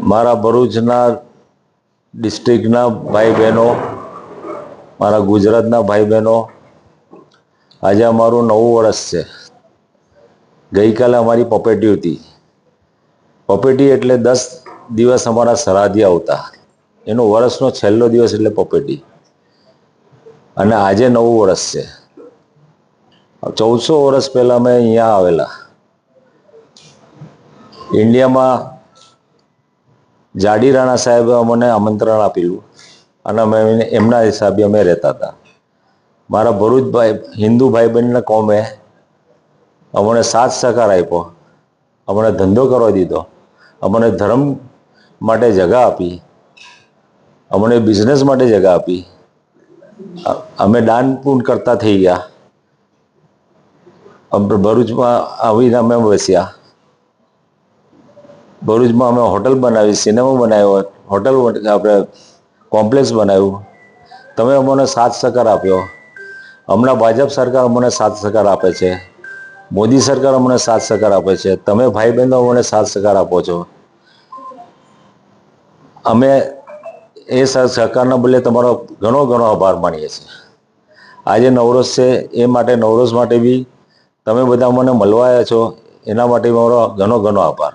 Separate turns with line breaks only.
મારા ભરૂચના ડિસ્ટ્રિક્ટના ભાઈ બહેનો મારા ગુજરાતના ભાઈ બહેનો આજે અમારું નવું વર્ષ છે. ગઈકાલે અમારી પપેટી હતી. પપેટી એટલે દસ દિવસ અમારા સરાધી આવતા. એનો વર્ષનો છેલ્લો દિવસ એટલે પપેટી. અને આજે નવું વર્ષ છે. ચૌદસો વર્ષ પહેલાં અમે અહીંયા આવેલા. ઇન્ડિયામાં જાડી રાણા સાહેબે અમને આમંત્રણ આપેલું અને અમે એમના હિસાબે અમે રહેતા હતા. મારા ભરૂચભાઈ, હિન્દુ ભાઈ બહેનના કોમે અમને સાથ સહકાર આપ્યો. અમને ધંધો કરવા દીધો. અમને ધર્મ માટે જગા આપી. અમને બિઝનેસ માટે જગા આપી. અમે દાન પૂન કરતા થઈ ગયા. ભરૂચમાં આવીને અમે વસ્યા. ભરૂચમાં અમે હોટલ બનાવી, સિનેમા બનાવ્યો હોટલ આપણે કોમ્પ્લેક્સ બનાવ્યું. તમે અમને સાથ સહકાર આપ્યો. હમણાં ભાજપ સરકાર અમને સાથ સહકાર આપે છે. મોદી સરકાર અમને સાથ સહકાર આપે છે. તમે ભાઈ બહેનો અમને સાથ સહકાર આપો છો. અમે એ સહ- સહકારના બદલે તમારો ઘણો ઘણો આભાર માનીએ છીએ. આજે નવરોઝ છે, એ માટે નવરોઝ માટે બી તમે બધા મને મળવા આવ્યા છો. એના માટે મારો ઘણો ઘણો આભાર.